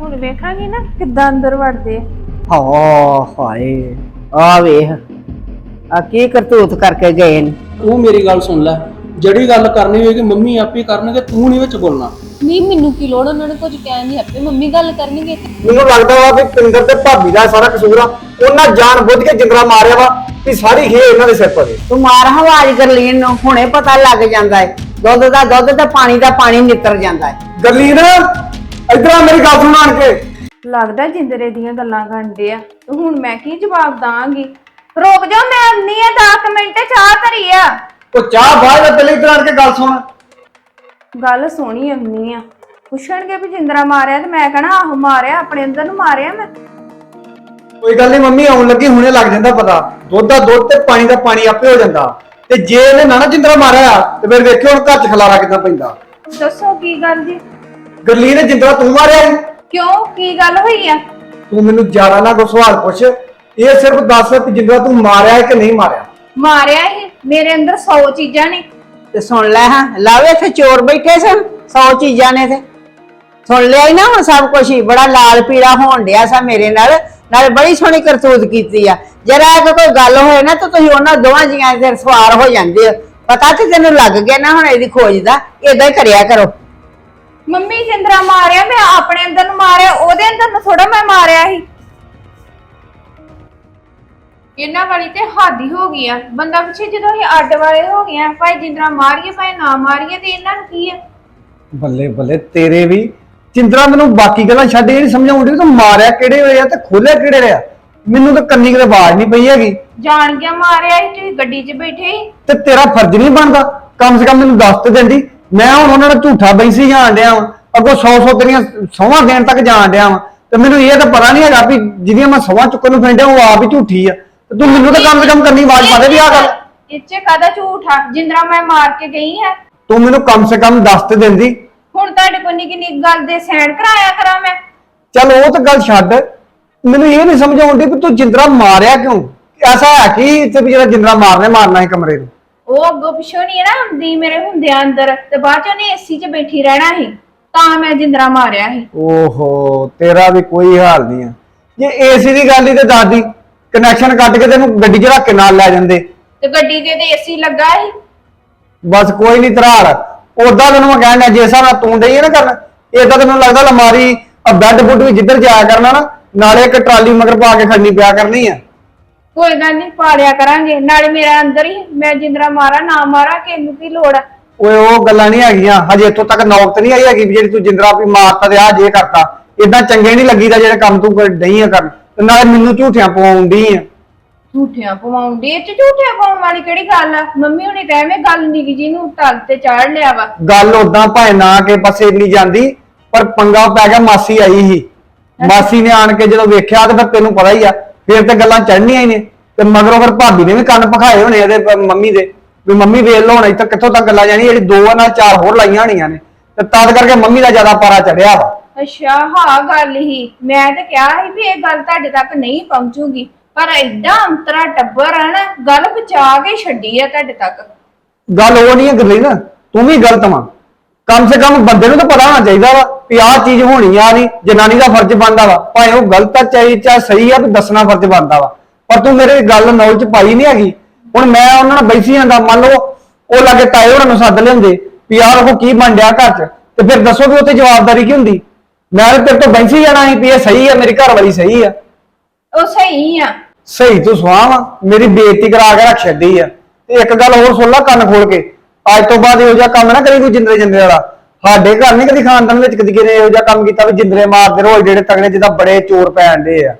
ਹੁਣ ਵੇਖਾਂਗੀ ਨਾ ਕਿੱਦਾਂ ਅੰਦਰ ਵੜਦੇ ਆ। ਹਾ ਹਾਏ ਆ ਵੇਖ। ਆ ਕੀ ਕਰਤੂਤ ਕਰਕੇ ਗਏ ਨੇ। ਤੂੰ ਮੇਰੀ ਗੱਲ ਸੁਣ ਲੈ। ਜਿਹੜੀ ਗੱਲ ਕਰਨੀ ਹੋਏਗੀ ਮੰਮੀ ਆਪੇ ਕਰਨਗੇ ਤੂੰ ਨਹੀਂ ਵਿੱਚ ਬੋਲਣਾ। ਨਹੀਂ ਮੈਨੂੰ ਕੀ ਲੋੜ ਉਹਨਾਂ ਨੇ ਕੁਝ ਕਹਿਣ ਦੀ? ਆਪੇ ਮੰਮੀ ਗੱਲ ਕਰਨਗੇ। ਮੈਨੂੰ ਲੱਗਦਾ ਵਾ ਵੀ ਪਿੰਦਰ ਤੇ ਭਾਬੀ ਦਾ ਸਾਰਾ ਕਸੂਰ ਆ। ਉਹਨਾਂ ਜਾਣ ਬੁੱਝ ਕੇ ਜਿੰਦਰਾ ਮਾਰਿਆ ਵਾ ਵੀ ਸਾਰੀ ਖੇ ਇਹਨਾਂ ਦੇ ਸਿਰ ਪਵੇ। ਤੂੰ ਮਾਰ ਹਵਾਜ ਗਰਲੀਨ ਨੂੰ ਹੁਣੇ ਪਤਾ ਲੱਗ ਜਾਂਦਾ ਹੈ ਦੁੱਧ ਦਾ ਦੁੱਧ ਤੇ ਪਾਣੀ ਦਾ ਪਾਣੀ ਨਿੱਤਰ ਜਾਂਦਾ ਹੈ ਗੱਲੀ ਨਾ ਇਧਰ ਆ ਮੇਰੀ ਗੱਲ ਸੁਣ ਆਣ ਕੇ ਲੱਗਦਾ ਜਿੰਦਰੇ ਦੀਆਂ ਗੱਲਾਂ ਕਰਦੇ ਆ। ਤੇ ਹੁਣ ਮੈਂ ਕੀ ਜਵਾਬ ਦਾਂਗੀ? ਰੁਕ ਜਾ ਮੈਂ ਆਉਂਦੀ ਆ 10 ਮਿੰਟ ਚਾਹ ਧਰੀ ਆ। ਉਹ ਚਾਹ ਬਾਅਦ ਵਿੱਚ ਪਹਿਲੇ ਇਧਰ ਆਣ ਕੇ ਗੱਲ ਸੁਣ। ਗੱਲ ਸੋਹਣੀ ਆਉਂਦੀ ਆ। ਪੁੱਛਣਗੇ ਵੀ ਜਿੰਦਰਾ ਮਾਰਿਆ ਤੇ ਮੈਂ ਕਹਣਾ ਆਹੋ ਮਾਰਿਆ ਆਪਣੇ ਅੰਦਰ ਨੂੰ ਮਾਰਿਆ ਮੈਂ। ਕੋਈ ਗੱਲ ਨਹੀਂ ਮੰਮੀ ਆਉਣ ਲੱਗੀ ਹੁਣੇ ਲੱਗ ਜਾਂਦਾ ਪਤਾ। ਦੁੱਧ ਦਾ ਦੁੱਧ ਤੇ ਪਾਣੀ ਦਾ ਪਾਣੀ ਆਪੇ ਹੋ ਜਾਂਦਾ। ਤੇ ਜੇ ਇਹਨੇ ਨਾ ਨਾ ਜਿੰਦਰਾ ਮਾਰਿਆ ਤੇ ਫਿਰ ਵੇਖਿਓ ਹੁਣ ਘਰ ਚ ਖਲਾਰਾ ਕਿੱਦਾਂ ਪੈਂਦਾ। ਦੱਸੋ ਕੀ ਗੱਲ ਜੀ? ਗਰਲੀ ਨੇ ਜਿੰਦਰਾ ਤੂੰ ਮਾਰਿਆ ਸੀ? ਕਿਉਂ? ਕੀ ਗੱਲ ਹੋਈ ਆ? ਤੂੰ ਮੈਨੂੰ ਜ਼ਿਆਦਾ ਨਾ ਕੋਈ ਸਵਾਲ ਪੁੱਛ। ਇਹ ਸਿਰਫ ਦੱਸ ਕਿ ਜਿੰਦਰਾ ਤੂੰ ਮਾਰਿਆ ਹੈ ਕਿ ਨਹੀਂ ਮਾਰਿਆ? ਮਾਰਿਆ ਹੀ ਮੇਰੇ ਅੰਦਰ 100 ਚੀਜ਼ਾਂ ਨੇ। ਤੇ ਸੁਣ ਲੈ ਹਾਂ ਲਾਵੇ ਇੱਥੇ ਚੋਰ ਬੈਠੇ ਸਨ। ਸੌ ਚੀਜ਼ਾਂ ਨੇ ਤੇ ਸੁਣ ਲਿਆ ਹੀ ਨਾ ਹੁਣ ਸਭ ਕੁਝ ਹੀ। ਬੜਾ ਲਾਲ ਪੀੜਾ ਹੋਣ ਡਿਆ ਸਾ ਮੇਰੇ ਨਾਲ। ਨਾਲ ਬੜੀ ਸੋਹਣੀ ਕਰਤੂਤ ਕੀਤੀ ਆ। ਜਰਾ ਕਿ ਕੋਈ ਗੱਲ ਹੋਏ ਨਾ ਤਾਂ ਤੁਸੀਂ ਉਹਨਾਂ ਦੋਵਾਂ ਜੀਆਂ ਦੇ ਸਵਾਰ ਹੋ ਜਾਂਦੇ ਹੋ। ਪਤਾ ਤੇ ਤੈਨੂੰ ਲੱਗ ਗਿਆ ਨਾ ਹੁਣ ਇਹਦੀ ਖੋਜ ਦਾ। ਏਦਾਂ ਹੀ ਕਰਿਆ ਕਰੋ। ਮੰਮੀ ਜਿੰਦਰਾ ਮਾਰਿਆ ਮੈਂ ਆਪਣੇ ਅੰਦਰ ਨੂੰ ਮਾਰਿਆ ਉਹਦੇ ਅੰਦਰ ਨੂੰ ਥੋੜਾ ਮੈਂ ਮਾਰਿਆ ਸੀ। ਇਹਨਾਂ ਵਾਲੀ ਤੇ ਹੱਦ ਹੀ ਹੋ ਗਈ ਆ। ਬੰਦਾ ਪਿੱਛੇ ਜਦੋਂ ਇਹ ਅੱਡ ਵਾਲੇ ਹੋ ਗਏ ਆ ਭਾਈ ਜਿੰਦਰਾ ਮਾਰੀਏ ਭਾਈ ਨਾ ਮਾਰੀਏ ਤੇ ਇਹਨਾਂ ਨੂੰ ਕੀ ਆ? ਬੱਲੇ ਬੱਲੇ ਤੇਰੇ ਵੀ। ਚਿੰਦਰਾ ਮੈਨੂੰ ਬਾਕੀ ਗੱਲਾਂ ਛੱਡ ਇਹ ਨਹੀਂ ਸਮਝ ਆਉਂਦੀ ਤੂੰ ਮਾਰਿਆ ਕਿਹੜੇ ਹੋਏ ਆ ਤੇ ਖੋਲਿਆ ਕਿਹੜੇ ਰਿਆ ਮੈਨੂੰ ਤਾਂ ਕੰਨੀ ਕਿਤੇ ਆਵਾਜ਼ ਨਹੀਂ ਪਈ ਹੈਗੀ। ਜਾਣ ਕੇ ਮਾਰਿਆ ਸੀ ਤੁਸੀਂ ਗੱਡੀ 'ਚ ਬੈਠੇ ਸੀ। ਤੇ ਤੇਰਾ ਫਰਜ਼ ਨਹੀਂ ਬਣਦਾ। ਕਮ ਸੇ ਕਮ ਮੈਨੂੰ ਦੱਸ ਤੇ ਦਿੰਦੀ। ਮੈਂ ਹੁਣ ਉਹਨਾਂ ਨੂੰ ਝੂਠਾ ਬੈਂਸੀ ਜਾਣ ਡਿਆ ਵਾਂ। ਅੱਗੋਂ 100 100 ਤੇਰੀਆਂ ਸੌਵਾਂ ਦੇਣ ਤੱਕ ਜਾਣ ਡਿਆ ਵਾਂ। ਤੇ ਮੈਨੂੰ ਇਹ ਤਾਂ ਪਤਾ ਨਹੀਂ ਹੈਗਾ ਵੀ ਜਿਹਦੀਆਂ ਮੈਂ ਸੌਵਾਂ ਚੁੱਕਣ ਨੂੰ ਫਿਰਦਿਆ ਉਹ ਆਪ ਹੀ ਝੂਠੀ ਆ। ਤੇ ਤੂੰ ਮੈਨੂੰ ਤਾਂ ਕਮ ਕਮ ਕੰਨੀ ਆਵਾਜ਼ ਪਾ ਦੇ ਵੀ ਆ ਗੱਲ। ਇੱਥੇ ਕਾਦਾ ਝੂਠ ਆ? ਜਿੰਦਰਾ ਮੈਂ ਮਾਰ ਕੇ ਗਈ ਹੈ ਤੂੰ ਮੈਨੂੰ ਕਮ ਸੇ ਕਮ ਦੱਸ ਤੇ ਦਿੰਦੀ। ਹੁਣ ਤੁਹਾਡੇ ਕੋਲ ਨਿੱਕੀ ਨਿੱਕੀ ਗੱਲ ਦੇ ਸੈਂਡ ਕਰਾਇਆ ਕਰਾਂ ਮੈਂ। ਚੱਲ ਉਹ ਤਾਂ ਗੱਲ ਛੱਡ। ਮੈਨੂੰ ਇਹ ਨਹੀਂ ਸਮਝ ਆਉਂਦੀ ਵੀ ਤੂੰ ਜਿੰਦਰਾ ਮਾਰਿਆ ਕਿਉਂ? ਐਸਾ ਹੈ ਕਿ ਇੱਥੇ ਵੀ ਜਿਹੜਾ ਜਿੰਦਰਾ ਮਾਰਨੇ ਮਾਰਨਾ ਹੈ ਕਮਰੇ ਨੂੰ। ਉਹ ਅੱਗੋਂ ਪਿੱਛੋਂ ਨਹੀਂ ਨਾ ਹੁੰਦੀ ਮੇਰੇ ਹੁੰਦਿਆਂ ਅੰਦਰ ਤੇ ਬਾਅਦ ਚ ਉਹਨੇ ਏਸੀ 'ਚ ਬੈਠੀ ਰਹਿਣਾ ਸੀ ਤਾਂ ਮੈਂ ਜਿੰਦਰਾ ਮਾਰਿਆ ਸੀ। ਓਹੋ ਤੇਰਾ ਵੀ ਕੋਈ ਹਾਲ ਨਹੀਂ ਆ। ਜੇ ਏਸੀ ਦੀ ਗੱਲ ਹੀ ਤੇ ਦਾਦੀ ਕਨੈਕਸ਼ਨ ਕੱਟ ਕੇ ਤੈਨੂੰ ਗੱਡੀ 'ਚ ਰੱਖ ਕੇ ਨਾਲ ਲੈ ਜਾਂਦੇ। ਤੇ ਗੱਡੀ ਦੇ ਤੇ ਏਸੀ ਲੱਗਾ ਸੀ। ਬਸ ਕੋਈ ਨਹੀਂ ਤਰਾੜ ਉਦਾਂ ਤੈਨੂੰ ਮੈਂ ਕਹਿਣ ਜੇ ਹਿਸਾਬ ਨਾਲ ਤੂੰ ਡਈ ਹੈ ਨਾ ਕਰਨ ਏਦਾਂ ਤੈਨੂੰ ਲੱਗਦਾ ਲਮਾਰੀ ਆ ਬੈੱਡ ਬੁੱਡ ਵੀ ਜਿੱਧਰ ਜਾਇਆ ਕਰਨਾ ਨਾ ਨਾਲੇ ਇੱਕ ਟਰਾਲੀ ਮਗਰ ਪਾ ਕੇ ਖੜਨੀ ਪਿਆ ਕਰਨੀ ਆ। ਕੋਈ ਗੱਲ ਨਹੀਂ ਪਾਲਿਆ ਕਰਾਂਗੇ। ਨਾਲੇ ਮੇਰਾ ਅੰਦਰ ਹੀ ਮੈਂ ਜਿੰਦਰਾ ਮਾਰਾ ਨਾ ਮਾਰਾ ਕਿਹਨੂੰ ਕੀ ਲੋੜ ਆ? ਓਏ ਉਹ ਗੱਲਾਂ ਨਹੀਂ ਹੈਗੀਆਂ। ਹਜੇ ਇੱਥੋਂ ਤੱਕ ਨੌਬਤ ਨਹੀਂ ਆਈ ਹੈਗੀ ਵੀ ਜਿਹੜੀ ਤੂੰ ਜਿੰਦਰਾ ਵੀ ਮਾਰਤਾ ਤੇ ਆ ਜੇ ਕਰਤਾ। ਇਦਾਂ ਚੰਗੇ ਨਹੀਂ ਲੱਗੀਦਾ ਜਿਹੜੇ ਕੰਮ ਤੂੰ ਕਰ- ਨਹੀਂ ਆ ਕਰਨ। ਤੇ ਨਾਲੇ ਮੈਨੂੰ ਝੂਠਿਆਂ ਪਵਾਉਂਦੀ ਆ। ਝੂਠਿਆਂ ਪਵਾਉਂਦੇ ਇਹ ਚ ਝੂਠਿਆਂ ਪਾਉਣ ਵਾਲੀ ਕਿਹੜੀ ਗੱਲ ਆ? ਮੰਮੀ ਹੁਣੇ ਐਵੇਂ ਗੱਲ ਨਿੱਕੀ ਜੀ ਨੂੰ ਟਲ ਤੇ ਚਾੜ ਲਿਆ ਵਾ। ਗੱਲ ਉਦਾਂ ਭਾਵੇਂ ਨਾ ਕੇ ਪਾਸੇ ਨਹੀਂ ਜਾਂਦੀ ਪਰ ਪੰਗਾ ਪੈ ਗਿਆ ਮਾਸੀ ਆਈ ਸੀ। ਮਾਸੀ ਨੇ ਆਣ ਕੇ ਜਦੋਂ ਵੇਖਿਆ ਤੇ ਫਿਰ ਤੈਨੂੰ ਪਤਾ ਹੀ ਆ ਫਿਰ ਤੇ ਗੱਲਾਂ ਚੜਨੀਆਂ ਹੀ ਨੇ। ਤੇ ਮਗਰੋਂ ਫਿਰ ਭਾਬੀ ਨੇ ਵੀ ਕੰਨ ਪਖਾਏ ਹੋਣੇ ਇਹਦੇ ਪ- ਮੰਮੀ ਦੇ ਵੀ ਮੰਮੀ ਵੇਖ ਲਓ ਹੁਣ ਇੱਥੇ ਕਿੱਥੋਂ ਤੱਕ ਗੱਲਾਂ ਜਾਣੀ ਜਿਹੜੀ ਦੋ ਨਾਲ ਚਾਰ ਹੋਰ ਲਾਈਆਂ ਹੋਣੀਆਂ ਨੇ। ਤੇ ਤਦ ਕਰਕੇ ਮੰਮੀ ਦਾ ਜ਼ਿਆਦਾ ਪਾਰਾ ਚੜਿਆ ਵਾ। ਅੱਛਾ ਹਾਂ ਗੱਲ ਹੀ। ਮੈਂ ਤਾਂ ਕਿਹਾ ਸੀ ਵੀ ਇਹ ਗੱਲ ਤੁਹਾਡੇ ਤੱਕ ਨਹੀਂ ਪਹੁੰਚੂਗੀ ਪਰ ਐਡਾ ਅੰਤਰਾ ਟੱਬਰ ਆ ਨਾ ਗੱਲ ਬਚਾ ਕੇ ਛੱਡੀ ਆ ਤੁਹਾਡੇ ਤੱਕ। ਗੱਲ ਉਹ ਨਹੀਂ ਹੈ ਗੱਲੀ ਨਾ ਤੂੰ ਵੀ ਗਲਤ ਵਾਂ। ਕਮ ਸੇ ਕਮ ਬੰਦੇ ਨੂੰ ਤਾਂ ਪਤਾ ਹੋਣਾ ਚਾਹੀਦਾ ਵਾ ਵੀ ਆਹ ਚੀਜ਼ ਹੋਣੀ ਆ ਨਹੀਂ ਜਨਾਨੀ ਦਾ ਫਰਜ਼ ਬਣਦਾ ਵਾ। ਭਾਵੇਂ ਉਹ ਗਲਤ ਆ ਚਾਹੀ ਚਾ ਸਹੀ ਆ ਵੀ ਦੱਸਣਾ ਫਰਜ਼ ਬਣਦਾ ਵਾ। ਪਰ ਤੂੰ ਮੇਰੇ ਗੱਲ ਨੌਲ ਚ ਪਾਈ ਨਹੀਂ ਹੈਗੀ। ਹੁਣ ਮੈਂ ਉਹਨਾਂ ਨਾਲ ਬੈਸੀ ਜਾਂਦਾ ਮੰਨ ਲਓ ਉਹ ਲਾਗੇ ਤਾਏ ਉਹਨਾਂ ਨੂੰ ਸੱਦ ਲਿਆਉਂਦੇ ਵੀ ਯਾਰ ਉਹ ਕੀ ਬਣ ਡਿਆ ਘਰ ਚ। ਤੇ ਫਿਰ ਦੱਸੋ ਵੀ ਉੱਥੇ ਜਵਾਬਦਾਰੀ ਕੀ ਹੁੰਦੀ? ਮੈਂ ਤੇਰੇ ਤੋਂ ਬੈਸੀ ਜਾਣਾ ਸੀ ਵੀ ਇਹ ਸਹੀ ਆ ਮੇਰੀ ਘਰ ਵਾਲੀ ਸਹੀ ਆ। ਉਹ ਸਹੀ ਆ। ਸਹੀ ਤੂੰ ਸਵਾਹ ਵਾ ਮੇਰੀ ਬੇਇੱਜ਼ਤੀ ਕਰਾ ਕੇ ਰੱਖ ਛੱਡੀ ਆ। ਤੇ ਇੱਕ ਗੱਲ ਹੋਰ ਸੁਣ ਲੈ ਕੰਨ ਖੋਲ ਕੇ। ਅੱਜ ਤੋਂ ਬਾਅਦ ਇਹੋ ਜਿਹਾ ਕੰਮ ਨਾ ਕਰੀ ਕੋਈ ਜਿੰਦਰੇ ਜਿੰਦਰੇ ਵਾਲਾ। ਸਾਡੇ ਘਰ ਨਹੀਂ ਕਦੀ ਖਾਨਦਾਨ ਵਿੱਚ ਕਦੀ ਕਿਨੇ ਇਹੋ ਜਿਹਾ ਕੰਮ ਕੀਤਾ ਵੀ ਜਿੰਦਰੇ ਮਾਰਦੇ ਰੋਜ਼ ਜਿਹੜੇ ਤਗੜੇ ਜਿੱਦਾਂ ਬੜੇ ਚੋਰ ਪੈਣਦੇ ਆ।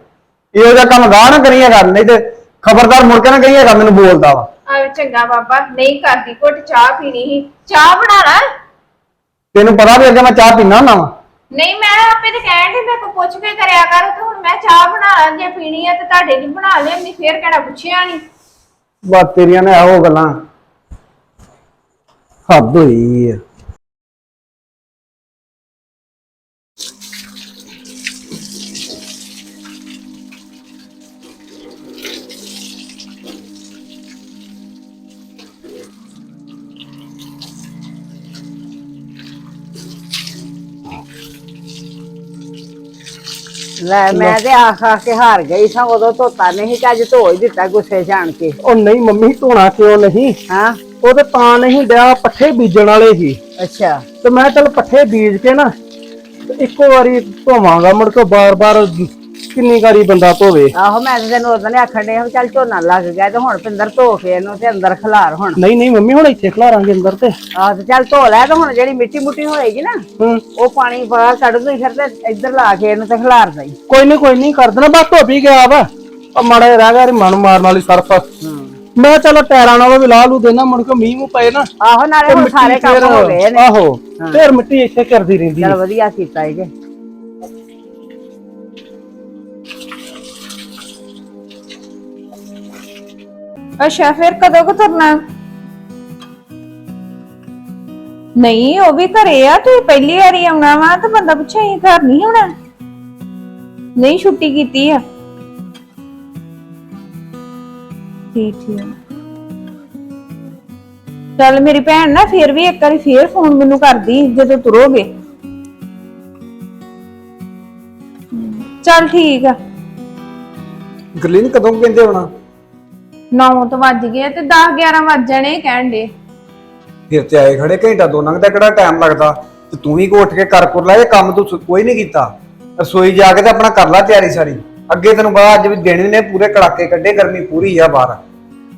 ਇਹੋ ਜਿਹਾ ਕੰਮ ਗਾਹ ਨਾ ਕਰੀਏ ਕਰ ਨਹੀਂ ਤੇ ਖਬਰਦਾਰ ਮੁੜ ਕੇ ਨਾ ਕਹੀਏਗਾ ਮੈਨੂੰ ਬੋਲਦਾ ਵਾ। ਆ ਚੰਗਾ ਬਾਬਾ ਨਹੀਂ ਕਰਦੀ ਘੁੱਟ ਚਾਹ ਪੀਣੀ ਸੀ। ਚਾਹ ਬਣਾ ਲੈ ਤੈਨੂੰ ਪਤਾ ਵੀ ਅੱਗੇ ਮੈਂ ਚਾਹ ਪੀਣਾ ਹੁੰਦਾ ਵਾ। ਨਹੀਂ ਮੈਂ ਆਪੇ ਤੇ ਕਹਿਣ ਦੀ ਮੈਂ ਕੋ ਪੁੱਛ ਕੇ ਕਰਿਆ ਕਰ ਤੇ ਹੁਣ ਮੈਂ ਚਾਹ ਬਣਾ ਲਾਂ ਜੇ ਪੀਣੀ ਆ ਤੇ ਤੁਹਾਡੇ ਲਈ ਬਣਾ ਲੈਂਦੀ ਫੇਰ ਕਿਹੜਾ ਪੁੱਛਿਆ ਨਹੀਂ ਬਸ ਤੇਰੀਆਂ ਨੇ ਇਹੋ ਗੱਲਾਂ। ਹੱਦ ਹੋਈ ਆ। ਲੈ ਮੈਂ ਤੇ ਆਖ ਆਖ ਕੇ ਹਾਰ ਗਈ ਸਾਂ ਉਦੋਂ ਧੋਤਾ ਨਹੀਂ ਕਿ ਅੱਜ ਧੋ ਹੀ ਦਿੱਤਾ ਗੁੱਸੇ ਜਾਣ ਕੇ। ਉਹ ਨਹੀਂ ਮੰਮੀ ਧੋਣਾ ਕਿਉਂ ਨਹੀਂ? ਹਾਂ। ਉਹ ਤੇ ਤਾਂ ਨਹੀਂ ਡਿਆ ਪੱਠੇ ਬੀਜਣ ਵਾਲੇ ਸੀ ਅੱਛਾ। ਤੇ ਮੈਂ ਚੱਲ ਪੱਠੇ ਬੀਜ ਕੇ ਨਾ ਤੇ ਇੱਕੋ ਵਾਰੀ ਧੋਵਾਂਗਾ ਮੁੜ ਕੇ ਬਾਰ-ਬਾਰ ਕਿੰਨੀ ਵਾਰੀ ਬੰਦਾ ਧੋਵੇ। ਆਹੋ ਮੈਂ ਤੇ ਤੈਨੂੰ ਉਦੋਂ ਨੇ ਆਖਣ ਦੇ ਚੱਲ ਝੋਨਾ ਲੱਗ ਗਿਆ ਤੇ ਹੁਣ ਪਿੰਦਰ ਧੋ ਕੇ ਇਹਨੂੰ ਤੇ ਅੰਦਰ ਖਲਾਰ ਹੁਣ। ਨਹੀਂ ਨਹੀਂ ਮੰਮੀ ਹੁਣ ਇੱਥੇ ਖਲਾਰਾਂਗੇ ਅੰਦਰ ਤੇ। ਆਹ ਤੇ ਚੱਲ ਧੋ ਲੈ ਤੇ ਹੁਣ ਜਿਹੜੀ ਮਿੱਟੀ ਮੁੱਟੀ ਹੋਏਗੀ ਨਾ ਹੂੰ। ਉਹ ਪਾਣੀ ਬਾਹਰ ਕੱਢ ਦਈ ਫਿਰ ਤੇ ਇੱਧਰ ਲਾ ਕੇ ਇਹਨੂੰ ਤੇ ਖਲਾਰ ਦਈ। ਕੋਈ ਨਹੀਂ ਕੋਈ ਨਹੀਂ ਕਰ ਦੇਣਾ ਬਸ ਧੋ ਵੀ ਗਿਆ ਵਾ। ਆ ਮਾੜਾ ਜਿਹਾ ਰਹਿ ਗਿਆ ਰੇ ਮਨ ਮਾਰਨ ਵਾਲੀ ਸਰਫ। ਮੈਂ ਚਲੋ ਟਾਇਰਾਂ ਨਾਲ ਵੀ ਲਾ ਲੂ ਦੇਣਾ ਮੁੜ ਕੇ ਮੀਂਹ ਮੂੰਹ ਪਏ ਨਾ। ਆਹੋ ਨਾਲੇ ਹੁਣ ਸਾਰੇ ਕੰਮ ਹੋ ਗਏ ਨੇ। ਆਹੋ ਫੇਰ ਮਿੱਟੀ ਇੱਥੇ ਕਰਦੀ ਰਹਿੰਦੀ ਚਲ ਵਧੀਆ ਕੀਤਾ ਇਹ। ਅੱਛਾ ਫਿਰ ਕਦੋਂ ਕੁ ਤੁਰਨਾ? ਨਹੀਂ ਉਹ ਵੀ ਘਰੇ ਆ ਤੂੰ ਪਹਿਲੀ ਵਾਰੀ ਆਉਣਾ ਵਾ ਤੇ ਬੰਦਾ ਪੁੱਛੇ ਇਹ ਘਰ ਨਹੀਂ ਆਉਣਾ। ਨਹੀਂ ਛੁੱਟੀ ਕੀਤੀ ਆ। ਠੀਕ ਠੀਕ। ਚੱਲ ਮੇਰੀ ਭੈਣ ਨਾ ਫਿਰ ਵੀ ਇੱਕ ਵਾਰੀ ਫੇਰ ਫੋਨ ਮੈਨੂੰ ਕਰਦੀ ਜਦੋਂ ਤੁਰੋਗੇ। ਚੱਲ ਠੀਕ ਆ। ਗਰਲੀਨ ਕਦੋਂ ਕੁ ਕਹਿੰਦੇ ਹੋਣਾ? 9 ਤੋਂ ਵੱਜ ਗਏ ਤੇ 10 11 ਵੱਜ ਜਾਣੇ ਕਹਿਣ ਦੇ। ਫਿਰ ਤੇ ਆਏ ਖੜੇ ਘੰਟਾ ਦੋ ਨੰਗ ਦਾ ਕਿਹੜਾ ਟਾਈਮ ਲੱਗਦਾ? ਤੇ ਤੂੰ ਹੀ ਕੋ ਉੱਠ ਕੇ ਕਰ ਕੁਰ ਲੈ ਇਹ ਕੰਮ ਤੂੰ ਸ- ਕੋਈ ਨਹੀਂ ਕੀਤਾ। ਰਸੋਈ ਜਾ ਕੇ ਤੇ ਆਪਣਾ ਕਰ ਲੈ ਤਿਆਰੀ ਸਾਰੀ। ਅੱਗੇ ਤੈਨੂੰ ਪਤਾ ਅੱਜ ਵੀ ਦਿਨ ਨੇ ਪੂਰੇ ਕੜਾਕੇ ਕੱਢੇ ਗਰਮੀ ਪੂਰੀ ਆ ਬਾਹਰ।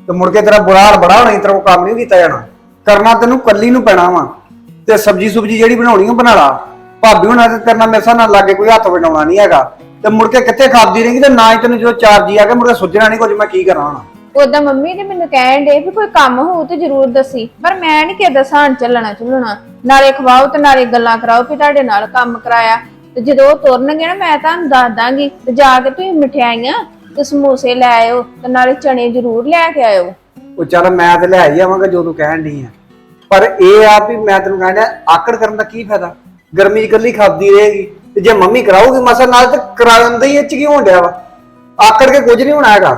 ਤੇ ਮੁੜ ਕੇ ਤੇਰਾ ਬੁਰਾ ਹਾਲ ਬੜਾ ਹੋਣਾ ਸੀ, ਤੇਰਾ ਕੋਈ ਕੰਮ ਨਹੀਂ ਕੀਤਾ ਜਾਣਾ। ਕਰਨਾ ਤੈਨੂੰ ਕੱਲੀ ਨੂੰ ਪੈਣਾ ਵਾ। ਤੇ ਸਬਜੀ ਸੁਬਜੀ ਜਿਹੜੀ ਬਣਾਉਣੀ ਉਹ ਬਣਾ ਲਾ। ਭਾਬੀ ਹੁਣਾਂ ਤੇ ਤੇਰੇ ਨਾਲ ਮੇਰੇ ਸਾਹ ਨਾਲ ਲਾਗੇ ਕੋਈ ਹੱਥ ਵਡਾਉਣਾ ਨਹੀਂ ਹੈਗਾ। ਤੇ ਮੁੜ ਕੇ ਕਿੱਥੇ ਖਾਦੀ ਰਹੇਗੀ ਤੇ ਨਾ ਹੀ ਤੈਨੂੰ ਜਦੋਂ ਚਾਰ ਜੀ ਆ ਕੇ ਮੁੜ ਕੇ ਸੁੱਝਣਾ ਨਹੀਂ ਕੁਝ ਮੈਂ ਕੀ ਕਰਾਂ ਹੁਣ। ਉਦਾਂ ਮੰਮੀ ਨੇ ਮੈਨੂੰ ਕਹਿਣ ਦੇ ਵੀ ਕੋਈ ਕੰਮ ਹੋਊ ਤੇ ਜ਼ਰੂਰ ਦੱਸੀ। ਪਰ ਮੈਂ ਨਹੀਂ ਕਿ ਸਾਂ ਚੱਲਣਾ ਚੁੱਲਣਾ ਨਾਲੇ ਖਵਾਓ ਤੇ ਨਾਲੇ ਗੱਲਾਂ ਕਰਾਓ ਵੀ ਤੁਹਾਡੇ ਨਾਲ ਕੰਮ ਕਰਾਇਆ। ਤੇ ਜਦੋਂ ਉਹ ਤੁਰਨਗੇ ਨਾ ਮੈਂ ਤੁਹਾਨੂੰ ਦੱਸ ਦਾਂਗੀ। ਤੇ ਜਾ ਕੇ ਤੁਸੀਂ ਮਠਿਆਈਆਂ ਤੇ ਸਮੋਸੇ ਲੈ ਆਇਓ ਤੇ ਨਾਲੇ ਚਣੇ ਜ਼ਰੂਰ ਲੈ ਕੇ ਆਇਓ। ਉਹ ਚੱਲ ਮੈਂ ਤੇ ਲੈ ਹੀ ਆਵਾਂਗਾ ਜੋ ਤੂੰ ਕਹਿਣ ਨਹੀਂ ਆ। ਪਰ ਇਹ ਆ ਵੀ ਮੈਂ ਤੈਨੂੰ ਕਹਿੰਦਾ ਆਕੜ ਕਰਨ ਦਾ ਕੀ ਫਾਇਦਾ? ਗਰਮੀ 'ਚ ਇਕੱਲੀ ਖਾਦੀ ਰਹੇਗੀ ਤੇ ਜੇ ਮੰਮੀ ਕਰਾਊਗੀ ਮਸਾ ਨਾਲ ਤੇ ਕਰਾਉਣ ਦਾ ਹੀ ਇਹ ਚ ਕੀ ਹੋਣ ਡਿਆ ਵਾ? ਆਕੜ ਕੇ ਕੁਝ ਨਹੀਂ ਹੋਣਾ ਹੈਗਾ।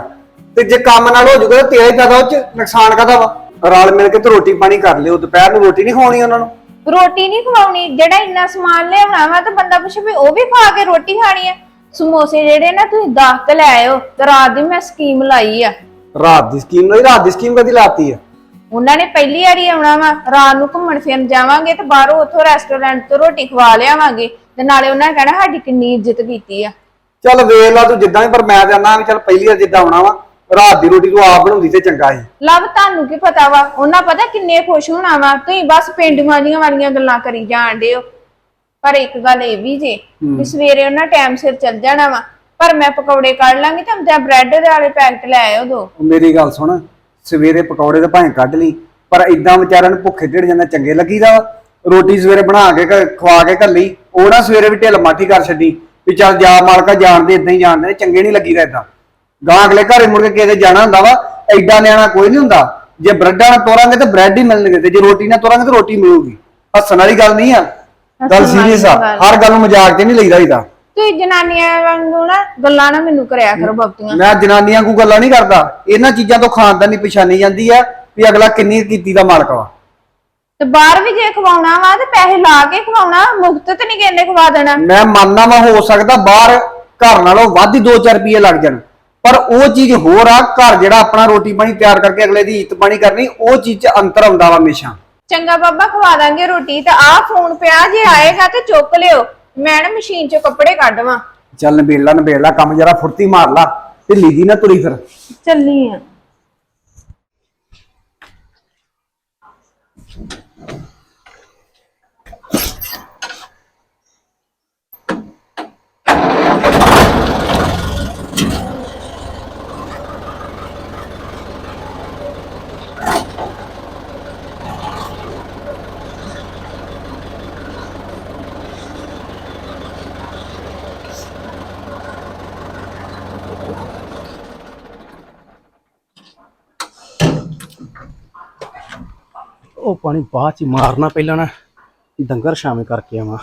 ਤੇ ਜੇ ਕੰਮ ਨਾਲ ਹੋ ਜਾਊਗਾ ਤਾਂ ਤੇਰਾ ਹੀ ਫਾਇਦਾ ਉਹ ਚ ਨੁਕਸਾਨ ਕਾਹਦਾ ਵਾ? ਰਲ ਮਿਲ ਕੇ ਤੇ ਰੋਟੀ ਪਾਣੀ ਕਰ ਲਿਓ ਦੁਪਹਿਰ ਨੂੰ ਰੋਟੀ ਨਹੀਂ ਖਵਾਉਣੀ ਉਹਨਾਂ ਨੂੰ। ਰੋਟੀ ਨਹੀਂ ਖਵਾਉਣੀ ਜਿਹੜਾ ਇੰਨਾ ਸਮਾਨ ਲਿਆਉਣਾ ਵਾ ਤੇ ਬੰਦਾ ਪੁੱਛੇ ਵੀ ਉਹ ਵੀ ਖਾ ਕੇ ਰੋਟੀ ਖਾਣੀ ਆ। ਸਮੋਸੇ ਜਿਹੜੇ ਨਾ ਤੁਸੀਂ 10 ਤੇ ਲੈ ਆਇਓ ਤੇ ਰਾਤ ਦੀ ਮੈਂ ਸਕੀਮ ਲਾਈ ਆ। ਰਾਤ ਦੀ ਸਕੀਮ ਨਹੀਂ ਰਾਤ ਦੀ ਸਕੀਮ ਕਦੀ ਲਾਤੀ ਆ? ਉਹਨਾਂ ਨੇ ਪਹਿਲੀ ਵਾਰੀ ਆਉਣਾ ਵਾ ਰਾਤ ਨੂੰ ਘੁੰਮਣ ਫਿਰਨ ਜਾਵਾਂਗੇ ਤੇ ਬਾਹਰੋਂ ਉੱਥੋਂ ਰੈਸਟੋਰੈਂਟ ਤੋਂ ਰੋਟੀ ਖਵਾ ਲਿਆਵਾਂਗੇ ਤੇ ਨਾਲੇ ਉਹਨਾਂ ਨੇ ਕਹਿਣਾ ਸਾਡੀ ਕਿੰਨੀ ਇੱਜ਼ਤ ਕੀਤੀ ਆ। ਚੱਲ ਵੇਖ ਲਾ ਤੂੰ ਜਿੱਦਾਂ ਵੀ ਪਰ ਮੈਂ ਆਨਾ ਵੀ ਚੱਲ ਪਹਿਲੀ ਵਾਰ ਜਿੱਦਾਂ ਆਉਣਾ ਵਾ ਰਾਤ ਦੀ ਰੋਟੀ ਤੂੰ ਆਪ ਬਣਾਉਂਦੀ ਤੇ ਚੰਗਾ ਸੀ। ਲਵ ਤੁਹਾਨੂੰ ਕੀ ਪਤਾ ਵਾ? ਉਹਨਾਂ ਪਤਾ ਕਿੰਨੇ ਖੁਸ਼ ਹੋਣਾ ਵਾ? ਤੁਸੀਂ ਬਸ ਪਿੰਡੂਆਂ ਦੀਆਂ ਵਾਲੀਆਂ ਗੱਲਾਂ ਕਰੀ ਜਾਣਦੇ ਹੋ। ਪਰ ਇੱਕ ਗੱਲ ਇਹ ਵੀ ਜੇ ਕਿ ਸਵੇਰੇ ਉਹਨਾਂ ਟਾਈਮ ਸਿਰ ਚੱਲ ਜਾਣਾ ਵਾ ਪਰ ਮੈਂ ਪਕੌੜੇ ਕੱਢ ਲਾਂਗੀ ਤੇ ਅੰਦਰ ਬ੍ਰੈਡ ਦੇ ਵਾਲੇ ਪੈਕਟ ਲੈ ਆਇਓ ਦੋ। ਮੇਰੀ ਗੱਲ ਸੁਣ ਸਵੇਰੇ ਪਕੌੜੇ ਤਾਂ ਭਾਵੇਂ ਕੱਢ ਲਈ ਪਰ ਇਦਾਂ ਵਿਚਾਰਿਆਂ ਨੂੰ ਭੁੱਖੇ ਢਿੱਡ ਜਾਂਦਾ ਚੰਗੇ ਲੱਗੀਦਾ। ਰੋਟੀ ਸਵੇਰੇ ਬਣਾ ਕੇ ਘ- ਖਵਾ ਕੇ ਘੱਲੀ ਉਹ ਨਾ ਸਵੇਰੇ ਵੀ ਢਿੱਲ ਮਾਠੀ ਕਰ ਛੱਡੀ ਵੀ ਚੱਲ ਜਾ ਮਾਲਕਾ ਜਾਣਦੇ ਇਦਾਂ ਹੀ ਜਾਣਦੇ ਨੇ ਚੰਗੇ ਨਹੀਂ ਲੱਗੀਦਾ ਇਦਾਂ ਗਾਂ ਅਗਲੇ ਘਰੇ ਮੁੜ ਕੇ ਕਿਤੇ ਜਾਣਾ ਹੁੰਦਾ ਵਾ ਐਡਾ ਨਿਆਣਾ ਕੋਈ ਨਹੀਂ ਹੁੰਦਾ। ਜੇ ਬ੍ਰੈਡਾਂ ਨਾਲ ਤੋਰਾਂਗੇ ਤਾਂ ਬ੍ਰੈਡ ਹੀ ਮਿਲਣਗੇ ਤੇ ਜੇ ਰੋਟੀ ਨਾਲ ਤੋਰਾਂਗੇ ਤਾਂ ਰੋਟੀ ਮਿਲੂਗੀ। ਹੱਸਣ ਵਾਲੀ ਗੱਲ ਨਹੀਂ ਆ। ਗੱਲ ਸੀਰੀਅਸ ਆ। ਹਰ ਗੱਲ ਨੂੰ ਮਜ਼ਾਕ ਤੇ ਨਹੀਂ ਲਈਦਾ ਇਹਦਾ। ਤੁਸੀਂ ਜਨਾਨੀਆਂ ਵਾਂਗੂ ਨਾ ਗੱਲਾਂ ਨਾ ਮੈਨੂੰ ਕਰਿਆ ਕਰੋ ਬਹੁਤੀਆਂ। ਮੈਂ ਜਨਾਨੀਆਂ ਕੋ ਗੱਲਾਂ ਨਹੀਂ ਕਰਦਾ। ਇਹਨਾਂ ਚੀਜ਼ਾਂ ਤੋਂ ਖਾਨਦਾਨੀ ਪਛਾਣੀ ਜਾਂਦੀ ਆ ਵੀ ਅਗਲਾ ਕਿੰਨੀ ਕੀਤੀ ਦਾ ਮਾਲਕ ਵਾ। ਤੇ ਬਾਹਰ ਵੀ ਜੇ ਖਵਾਉਣਾ ਵਾ ਤੇ ਪੈਸੇ ਲਾ ਕੇ ਖਵਾਉਣਾ ਮੁਫਤ ਤੇ ਨਹੀਂ ਕਹਿੰਦੇ ਖਵਾ ਦੇਣਾ। ਮੈਂ ਮੰਨਦਾ ਵਾ ਹੋ ਸਕਦਾ ਬਾਹਰ ਘਰ ਨਾਲੋਂ ਵੱਧ ਹੀ 2-4 ਰੁਪਏ ਲੱਗ ਜਾਣ। ਪਰ ਉਹ ਚੀਜ਼ ਹੋਰ ਆ ਘਰ ਜਿਹੜਾ ਆਪਣਾ ਰੋਟੀ ਪਾਣੀ ਤਿਆਰ ਕਰਕੇ ਅਗਲੇ ਦੀ ਇੱਜ਼ਤ ਪਾਣੀ ਕਰਨੀ ਉਹ ਚੀਜ਼ 'ਚ ਅੰਤਰ ਆਉਂਦਾ ਵਾ ਹਮੇਸ਼ਾ। ਚੰਗਾ ਬਾਬਾ ਖਵਾ ਦਾਂਗੇ ਰੋਟੀ। ਤੇ ਆਹ ਫੋਨ ਪਿਆ ਜੇ ਆਏਗਾ ਤੇ ਚੁੱਕ ਲਿਓ। ਮੈਂ ਨਾ ਮਸ਼ੀਨ ਚੋਂ ਕੱਪੜੇ ਕੱਢਵਾਂ ਚੱਲ ਨਬੇਲਾ ਨਬੇਲਾ ਕੰਮ ਜਰਾ ਫੁਰਤੀ ਮਾਰ ਲਾ। ਢਿੱਲੀ ਦੀ ਨਾ ਤੁਰੀ ਫਿਰ। ਚੱਲੀ ਆ। ਉਹ ਪਾਣੀ ਬਾਅਦ ਚ ਮਾਰਨਾ ਪਹਿਲਾਂ ਨਾ, ਡੰਗਰ ਸ਼ਾਮੇ ਕਰਕੇ ਆਵਾਂ।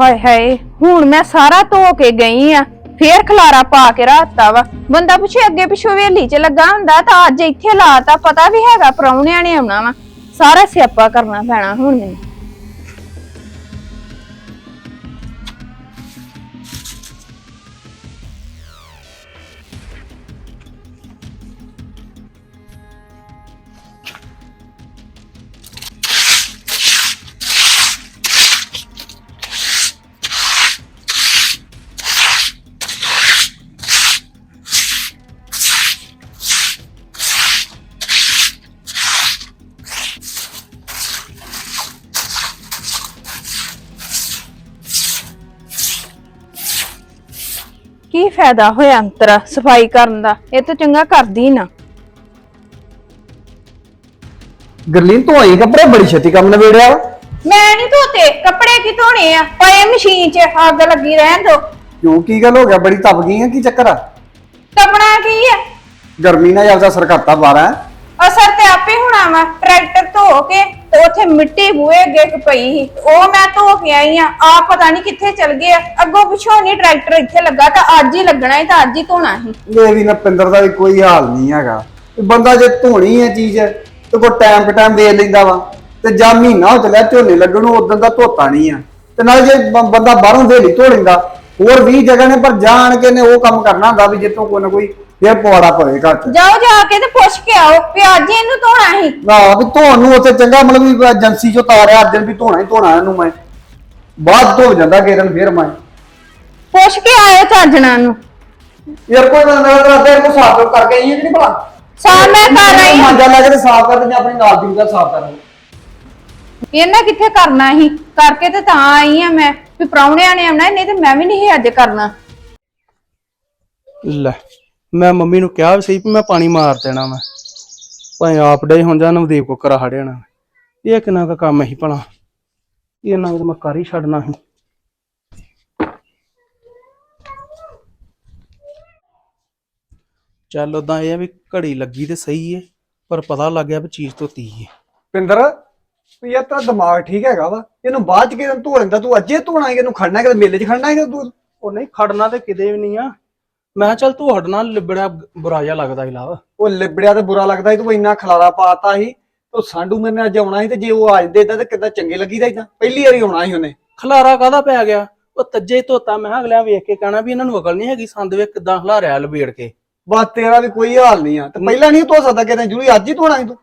ਹਾਏ ਹਾਏ, ਹੁਣ ਮੈਂ ਸਾਰਾ ਧੋ ਕੇ ਗਈ ਆ, ਫੇਰ ਖਲਾਰਾ ਪਾ ਕੇ ਰਾਤਾ ਵਾ। ਬੰਦਾ ਪੁੱਛੇ ਅੱਗੇ ਪਿੱਛੋਂ ਵੇਲੀ 'ਚ ਲੱਗਾ ਹੁੰਦਾ, ਤਾਂ ਅੱਜ ਇੱਥੇ ਲਾਤਾ, ਪਤਾ ਵੀ ਹੈਗਾ ਪ੍ਰਾਹੁਣਿਆਂ ਨੇ ਆਉਣਾ ਵਾ। ਸਾਰਾ ਸਿਆਪਾ ਕਰਨਾ ਪੈਣਾ ਹੁਣ ਮੈਨੂੰ। ਕੀ ਫਾਇਦਾ ਹੋਇਆ ਅੰਤਰਾ ਸਫ਼ਾਈ ਕਰਨ ਦਾ? ਇਹ ਤਾਂ ਚੰਗਾ ਕਰਦੀ ਨਾ। ਗਰਲੀਨ ਧੋਈ ਕੱਪੜੇ? ਬੜੀ ਛੇਤੀ ਕੰਮ ਨਵੇੜਿਆ ਮੈਂ ਨਹੀਂ ਧੋਤੇ। ਕੱਪੜੇ ਕੀ ਧੋਣੇ ਆ? ਪਏ ਮਸ਼ੀਨ 'ਚ ਅੱਗ ਲੱਗੀ ਰਹਿਣ ਦੋ। ਕਿਉਂ? ਕੀ ਗੱਲ ਹੋ ਗਿਆ? ਬੜੀ ਤਪ ਗਈ ਆ? ਕੀ ਚੱਕਰ ਆ? ਤਪਣਾ ਕੀ ਆ? ਗਰਮੀ ਨਾਲ ਆਪਦਾ ਸਿਰ ਬਾਰਾ ਅਸਰ ਤੇ ਵਾ ਟਰੈਕਟਰ ਧੋ ਕੇ ਤੇ ਉੱਥੇ ਮਿੱਟੀ ਬੂਏ ਅੱਗੇ ਇੱਕ ਪਈ ਸੀ। ਉਹ ਮੈਂ ਧੋ ਕੇ ਆਈ ਆ ਆ ਪਤਾ ਨਹੀਂ ਕਿੱਥੇ ਚਲ ਗਏ ਆ। ਅੱਗੋਂ ਪਿੱਛੋਂ ਨਹੀਂ ਟਰੈਕਟਰ ਇੱਥੇ ਲੱਗਾ, ਤਾਂ ਅੱਜ ਹੀ ਲੱਗਣਾ ਸੀ, ਤਾਂ ਅੱਜ ਹੀ ਧੋਣਾ ਸੀ। ਇਹ ਵੀ ਨਪਿੰਦਰ ਦਾ ਵੀ ਕੋਈ ਹਾਲ ਨਹੀਂ ਹੈਗਾ। ਵੀ ਬੰਦਾ ਜੇ ਧੋਣੀ ਹੈ ਚੀਜ਼, ਤੇ ਕੋਈ ਟਾਈਮ ਟੂ ਟਾਈਮ ਦੇ ਲੈਂਦਾ ਵਾ, ਤੇ ਜਾਂ ਮਹੀਨਾ ਹੋ ਚੱਲਿਆ ਝੋਨੇ ਲੱਗਣ ਨੂੰ, ਉਦੋਂ ਦਾ ਧੋਤਾ ਨਹੀਂ ਆ। ਤੇ ਨਾਲ ਜੇ ਬ- ਬੰਦਾ ਬਾਹਰੋਂ ਵੇਲੀ ਧੋ ਲੈਂਦਾ, ਹੋਰ 20 ਜਗ੍ਹਾ ਨੇ, ਪਰ ਜਾਣ ਕੇ ਨੇ ਉਹ ਕੰਮ ਕਰਨਾ ਹੁੰਦਾ ਵੀ ਜਿੱਥੋਂ ਕੋਈ ਨਾ ਕੋਈ ਫੇਰ ਪਵਾੜਾ ਪਵੇ ਘਰ ਚ ਜਾਓ ਜਾ ਕੇ ਤੇ ਪੁੱਛ ਕੇ ਆਓ ਹੀ ਇਹਨੂੰ ਧੋਣਾ ਸੀ। ਨਾ ਵੀ ਧੋਣ ਨੂੰ ਉੱਥੇ ਚੰਗਾ ਮਤਲਬ ਵੀ ਏਜੰਸੀ ਚੋਂ ਤਾਰਿਆ ਅੱਜ ਵੀ ਧੋਣਾ ਹੀ ਧੋਣਾ ਇਹਨੂੰ ਮੈਂ। ਬਾਅਦ ਧੋ ਜਾਂਦਾ ਕੇਰਨ ਫੇਰ ਮੈਂ। ਪੁੱਛ ਕੇ ਆਇਓ ਚਾਜਣਾ ਨੂੰ। ਯਾਰ ਕੋਈ ਬੰਦਾ ਰਾਤੇ ਨੂੰ ਸਾਫ਼ ਕਰਕੇ ਆਈ ਹੈ ਕਿ ਨਹੀਂ ਭਲਾ? ਸਾਫ਼ ਮੈਂ ਕਰ ਆਈ ਹਾਂ। ਮਾਂਜਾ ਲਾ ਕੇ ਤੇ ਸਾਫ਼ ਕਰ ਤੇ ਜਾਂ ਆਪਣੀ ਨਾਲ ਦੀ ਨੂੰ ਸਾਫ਼ ਕਰ ਇਹਨਾਂ ਕਿੱਥੇ ਕਰਨਾ ਸੀ? ਕਰਕੇ ਤੇ ਤਾਂ ਆਈ ਆ ਮੈਂ ਵੀ ਪ੍ਰਾਹੁਣਿਆਂ ਨੇ ਆਉਣਾ ਨਹੀਂ ਤੇ ਮੈਂ ਵੀ ਨਹੀਂ ਸੀ ਅੱਜ ਕਰਨਾ। ਲੈ। ਮੈਂ ਮੰਮੀ ਨੂੰ ਕਿਹਾ ਵੀ ਸਹੀ ਵੀ ਮੈਂ ਪਾਣੀ ਮਾਰ ਦੇਣਾ ਮੈਂ ਭਾਵੇਂ ਆਪ ਡੇ ਹੁਣ ਜਾਂ ਨਵਦੀਪ ਕੋ ਕਰਾ ਹੜਿਆਣਾ ਇਹ ਕਿੰਨਾ ਕੁ ਕੰਮ ਹੀ ਭਲਾ। ਇਹ ਨਾ ਮੈਂ ਕਰ ਹੀ ਛੱਡਣਾ ਸੀ। ਚੱਲ ਉਦਾਂ ਇਹ ਆ ਵੀ ਘੜੀ ਲੱਗੀ ਤੇ ਸਹੀ ਏ ਪਰ ਪਤਾ ਲੱਗ ਗਿਆ ਵੀ ਚੀਜ਼ ਧੋਤੀ ਏ। ਪਿੰਦਰ ਵੀ ਇਹ ਤਾਂ ਦਿਮਾਗ ਠੀਕ ਹੈਗਾ ਵਾ। ਇਹਨੂੰ ਬਾਅਦ ਚ ਕਿਦੋਂ ਧੋ ਲੈਂਦਾ ਤੂੰ ਅੱਜੇ ਧੋਣਾ ਹੈ ਇਹਨੂੰ ਖੜਨਾ ਕਿ ਮੇਲੇ 'ਚ ਖੜਨਾ ਹੈ ਤੂੰ? ਉਹ ਨਹੀਂ ਖੜਨਾ ਤੇ ਕਿਤੇ ਵੀ ਨਹੀਂ ਆ। ਮੈਂ ਕਿਹਾ ਚੱਲ ਤੂੰ ਹਟਣਾ ਲਿਬੜਿਆ ਬੁਰਾ ਜਿਹਾ ਲੱਗਦਾ ਹੀ ਲਾਵਾ। ਉਹ ਲਿਬੜਿਆ ਤੇ ਬੁਰਾ ਲੱਗਦਾ ਸੀ ਤੂੰ ਇੰਨਾ ਖਲਾਰਾ ਪਾਤਾ ਸੀ ਤੂੰ ਸਾਂਢੂ ਮੇਰੇ ਨਾਲ ਅੱਜ ਆਉਣਾ ਸੀ ਤੇ ਜੇ ਉਹ ਅੱਜ ਦੇ ਇਦਾਂ ਤੇ ਕਿੱਦਾਂ ਚੰਗੇ ਲੱਗੀਦਾ ਇਦਾਂ ਪਹਿਲੀ ਵਾਰੀ ਆਉਣਾ ਸੀ ਉਹਨੇ। ਖਲਾਰਾ ਕਾਹਦਾ ਪੈ ਗਿਆ? ਉਹ ਤੱਜੇ ਧੋਤਾ ਮੈਂ ਕਿਹਾ ਅਗਲਿਆਂ ਵੇਖ ਕੇ ਕਹਿਣਾ ਵੀ ਇਹਨਾਂ ਨੂੰ ਅਕਲ ਨਹੀਂ ਹੈਗੀ ਸੰਦ ਵੇ ਕਿਦਾਂ ਹਲਾਰਿਆ ਲਬੇੜ ਕੇ। ਬਸ ਤੇਰਾ ਵੀ ਕੋਈ ਹਾਲ ਨਹੀਂ ਆ। ਤੇ ਪਹਿਲਾਂ ਨਹੀਂ ਧੋ ਸਕਦਾ ਕਿਤੇ ਜਰੂਰੀ ਅੱਜ ਹੀ ਧੋਣਾ ਸੀ ਤੂੰ।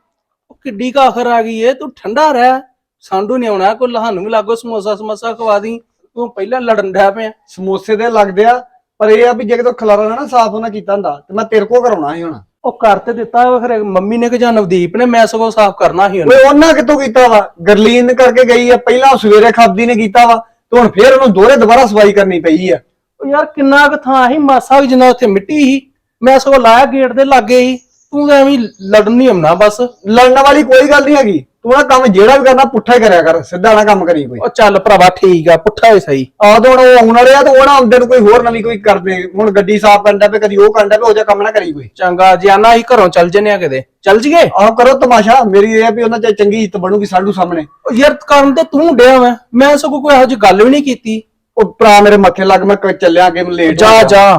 ਉਹ ਕਿੱਡੀ ਕਾਖਰ ਆ ਗਈ ਏ ਤੂੰ ਠੰਡਾ ਰਹਿ। ਸਾਂਢੂ ਨਹੀਂ ਆਉਣਾ ਕੋਈ ਲਹਾਨੂੰ ਵੀ ਲਾਗੋ ਸਮੋਸਾ ਸਮੋਸਾ ਖਵਾ ਦੀ। ਤੂੰ ਪਹਿਲਾਂ ਲੜਨ ਡਿਆ ਪਿਆ। ਸਮੋਸੇ ਦੇ ਲੱਗਦੇ ਆ ਪਰ ਇਹ ਆ ਵੀ ਜੇ ਕਿਤੋਂ ਖਲਾਰਾ ਨਾ ਸਾਫ਼ ਉਹਨਾਂ ਕੀਤਾ ਹੁੰਦਾ ਤੇ ਮੈਂ ਤੇਰੇ ਕੋਲ ਕਰਾਉਣਾ ਸੀ ਹੁਣ। ਉਹ ਕਰ ਤੇ ਦਿੱਤਾ ਵਾ ਫਿਰ ਮੰਮੀ ਨੇ ਕਿ ਜਾਂ ਨਵਦੀਪ ਨੇ ਮੈਂ ਸਗੋਂ ਸਾਫ਼ ਕਰਨਾ ਸੀ ਉਹਨੂੰ। ਓਏ ਉਹਨਾਂ ਕਿੱਥੋਂ ਕੀਤਾ ਵਾ? ਗਰਲੀਨ ਕਰਕੇ ਗਈ ਆ ਪਹਿਲਾਂ ਸਵੇਰੇ ਖਾਦੀ ਨੇ ਕੀਤਾ ਵਾ ਤੇ ਹੁਣ ਫੇਰ ਉਹਨੂੰ ਦੋਹਰੇ ਦੁਬਾਰਾ ਸਫ਼ਾਈ ਕਰਨੀ ਪਈ ਆ। ਉਹ ਯਾਰ ਕਿੰਨਾ ਕੁ ਥਾਂ ਸੀ ਮਾਸਾ ਕੁ ਜਿੰਨਾ ਉੱਥੇ ਮਿੱਟੀ ਸੀ ਮੈਂ ਸਗੋਂ ਲਾਇਆ ਗੇਟ ਦੇ ਲਾਗੇ ਸੀ ਤੂੰ ਤਾਂ ਐਵੇਂ ਹੀ ਲੜਨ ਨਹੀਂ ਆਉਣਾ ਬਸ। ਲੜਨ ਵਾਲੀ ਕੋਈ ਗੱਲ ਨਹੀਂ ਹੈਗੀ। ਤੂੰ ਨਾ ਕੰਮ ਜਿਹੜਾ ਵੀ ਕਰਨਾ ਪੁੱਠਾ ਹੀ ਕਰਿਆ ਕਰ ਸਿੱਧਾ ਨਾ ਕੰਮ ਕਰੀ ਕੋਈ। ਉਹ ਚੱਲ ਭਰਾਵਾ ਠੀਕ ਆ ਪੁੱਠਾ ਹੀ ਸਹੀ। ਆਦ ਹੁਣ ਉਹ ਆਉਣ ਵਾਲੇ ਆ ਤੇ ਉਹ ਨਾ ਆਉਂਦੇ ਨੂੰ ਕੋਈ ਹੋਰ ਨਵੀਂ ਕੋਈ ਕਰਦੇ। ਹੁਣ ਗੱਡੀ ਸਾਫ਼ ਕਰਨ ਦਾ ਪਏ ਕਦੀ ਉਹ ਕਰਨ ਦਾ ਪਏ ਉਹ ਜਿਹਾ ਕੰਮ ਨਾ ਕਰੀ ਕੋਈ। ਚੰਗਾ ਜਿਆਨਾ ਹੀ ਘਰੋਂ ਚੱਲ ਜੰਨੇ ਆ ਕਿਤੇ। ਚੱਲ ਜੀਏ? ਆਹ ਕਰੋ ਤਮਾਸ਼ਾ ਮੇਰੀ ਇਹ ਆ ਵੀ ਉਹਨਾਂ ਚ ਚੰਗੀ ਇੱਜ਼ਤ ਬਣੂਗੀ ਸਾਡੂ ਸਾਹਮਣੇ। ਉਹ ਯਾਰ ਕਰਨ ਤੇ ਤੂੰ ਡਿਆ ਮੈਂ ਮੈਂ ਸਗੋਂ ਕੋਈ ਇਹੋ ਜਿਹੀ ਗੱਲ ਵੀ ਨਹੀਂ ਕੀਤੀ। ਉਹ ਭਰਾ ਮੇਰੇ ਮੱਥੇ ਲੱਗ ਮੈਂ ਕ- ਚੱਲਿਆ ਅੱਗੇ ਮੈਂ ਲੇਟ ਜਾ ਜਾ।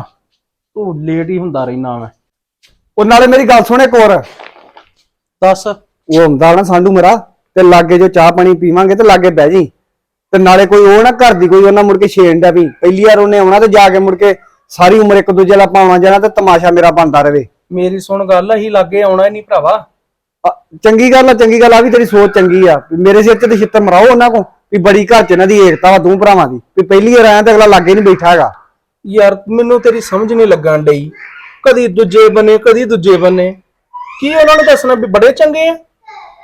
ਤੂੰ ਲੇਟ ਹੀ ਹੁੰਦਾ ਰਹਿਣਾ ਮੈਂ ਉਹ ਨਾਲੇ ਮੇਰੀ ਗੱਲ ਸੁਣ ਇੱਕ ਹੋਰ। ਦੱਸ। ਉਹ ਹੁੰਦਾ ਨਾ ਸਾਂਢੂ ਮੇਰਾ ਤੇ ਲਾਗੇ ਜੋ ਚਾਹ ਪਾਣੀ ਪੀਵਾਂਗੇ ਤੇ ਲਾਗੇ ਬਹਿ ਜੀ। ਤੇ ਨਾਲੇ ਕੋਈ ਉਹ ਨਾ ਘਰ ਦੀ ਕੋਈ ਉਹਨਾਂ ਮੁੜ ਕੇ ਛੇੜਦਾ ਵੀ। ਪਹਿਲੀ ਵਾਰ ਉਹਨੇ ਆਉਣਾ ਤੇ ਜਾ ਕੇ ਮੁੜ ਕੇ ਸਾਰੀ ਉਮਰ ਇੱਕ ਦੂਜੇ ਨਾਲ ਪਾਉਣਾ ਜਾਣਾ ਤੇ ਤਮਾਸ਼ਾ ਮੇਰਾ ਬਣਦਾ ਰਵੇ। ਮੇਰੀ ਸੁਣ ਗੱਲ ਅਸੀਂ ਲਾਗੇ ਆਉਣਾ ਹੀ ਨਹੀਂ ਭਰਾਵਾ। ਚੰਗੀ ਗੱਲ ਆ ਚੰਗੀ ਗੱਲ ਆ ਵੀ ਤੇਰੀ ਸੋਚ ਚੰਗੀ ਆ। ਵੀ ਮੇਰੇ ਸਿਰ 'ਚ ਤੇ ਛਿੱਤਰ ਮਰਾਓ ਉਹਨਾਂ ਕੋ ਵੀ ਬੜੀ ਘਰ 'ਚ ਇਹਨਾਂ ਦੀ ਏਕਤਾ ਵਾ ਦੋ ਭਰਾਵਾਂ ਦੀ। ਵੀ ਪਹਿਲੀ ਵਾਰ ਆਇਆ ਤੇ ਅਗਲਾ ਲਾਗੇ ਨਹੀਂ ਬੈਠਾ ਹੈਗਾ। ਯਾਰ ਮੈਨੂੰ ਤੇਰੀ ਸਮਝ ਨਹੀਂ ਲੱਗਣ ਡਈ। ਕਦੀ ਦੂਜੇ ਬੰਨੇ ਕਦੀ ਦੂਜੇ ਬੰਨੇ। ਕੀ ਉਹਨਾਂ ਨੂੰ ਦੱਸਣਾ ਵੀ ਬੜੇ ਚੰਗੇ ਆ?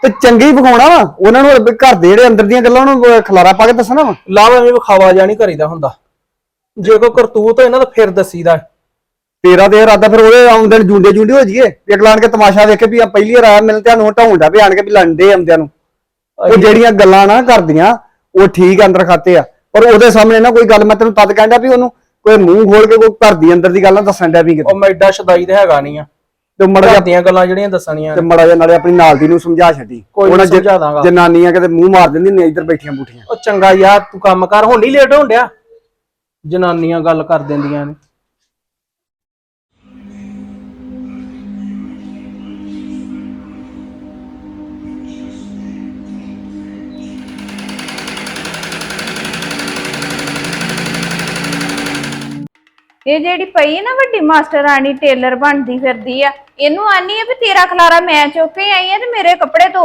ਤੇ ਚੰਗੇ ਹੀ ਵਿਖਾਉਣਾ ਵਾ ਉਹਨਾਂ ਨੂੰ ਘਰ ਦੇ ਜਿਹੜੇ ਅੰਦਰ ਦੀਆਂ ਗੱਲਾਂ ਉਹਨੂੰ ਖਲਾਰਾ ਪਾ ਕੇ ਦੱਸਣਾ ਵਾ। ਲਾਵਾ ਐਵੇਂ ਵਿਖਾਵਾ ਜਾ ਨਹੀਂ ਕਰੀਦਾ ਹੁੰਦਾ। ਜੇ ਕੋ ਕਰਤੂਤ ਇਹਨਾਂ ਦਾ ਫਿਰ ਦੱਸੀਦਾ। ਤੇਰਾ ਤੇ ਇਰਾਦਾ ਫਿਰ ਉਹਦੇ ਆਉਂਦੇ ਨੂੰ ਜੁੰਡੇ ਜੁੰਡੇ ਹੋ ਜੀਏ ਵੀ ਅਗਲਾ ਕੇ ਤਮਾਸ਼ਾ ਵੇਖ ਕੇ ਵੀ ਆ ਪਹਿਲੀ ਵਾਰ ਆਇਆ ਮਿਲ ਤੁਹਾਨੂੰ ਢਾਉਂਦਾ ਵੀ ਆਣ ਕੇ ਵੀ ਲੰਡੇ ਆਉਂਦਿਆਂ ਨੂੰ। ਉਹ ਜਿਹੜੀਆਂ ਗੱਲਾਂ ਨਾ ਕਰਦੀਆਂ ਉਹ ਠੀਕ ਆ ਅੰਦਰ ਖਾਤੇ ਆ। ਪਰ ਉਹਦੇ ਸਾਹਮਣੇ ਨਾ ਕੋਈ ਗੱਲ ਮੈਂ ਤੈਨੂੰ ਤਦ ਕਹਿੰਦਾ ਵੀ ਉਹਨੂੰ ਕੋਈ ਮੂੰਹ ਖੋਲ ਕੇ ਕੋਈ ਘਰ ਦੀ ਅੰਦਰ ਦੀ ਗੱਲ ਨਾ ਦੱਸਣ ਡਿਆ ਵੀ ਕਿਤੇ। ਉਹ ਮੈਂ ਐਡਾ ਸ਼ਦਾਈ ਤੇ ਹੈਗਾ ਨਹੀਂ ਆ। ਤੇ ਮੜਾ ਘਰ ਦੀਆਂ ਗੱਲਾਂ ਜਿਹੜੀਆਂ ਦੱਸਣੀਆਂ ਤੇ ਮੜਾ ਜਿਹਾ ਨਾਲੇ ਆਪਣੀ ਨਾਲ ਦੀ ਨੂੰ ਸਮਝਾ ਛੱਡੀ। ਕੋਈ ਨੀ ਸਮਝਾ ਦਾਂਗਾ। ਜਨਾਨੀਆਂ ਕਿਤੇ ਮੂੰਹ ਮਾਰ ਦਿੰਦੀ ਨੇ ਇੱਧਰ ਬੈਠੀਆਂ ਬੂਠੀਆਂ। ਉਹ ਚੰਗਾ ਯਾਰ ਤੂੰ ਕੰਮ ਕਰ ਹੁਣ ਨਹੀਂ ਲੇਟ ਹੋਣ ਡਿਆ? ਜਨਾਨੀਆਂ ਗੱਲ ਕਰ ਦਿੰਦੀਆਂ ਨੇ। ਇਹ ਜਿਹੜੀ ਪਈ ਹੈ ਨਾ ਵੱਡੀ ਮਾਸਟਰ ਰਾਣੀ ਟੇਲਰ ਬਣਦੀ ਫਿਰਦੀ ਆ, ਇਹਨੂੰ ਆਨੀ ਆ ਵੀ ਤੇਰਾ ਖਲਾਰਾ ਮੈਂ ਚੁੱਕ ਕੇ ਆਈ ਆ ਤੇ ਮੇਰੇ ਕੱਪੜੇ ਧੋ।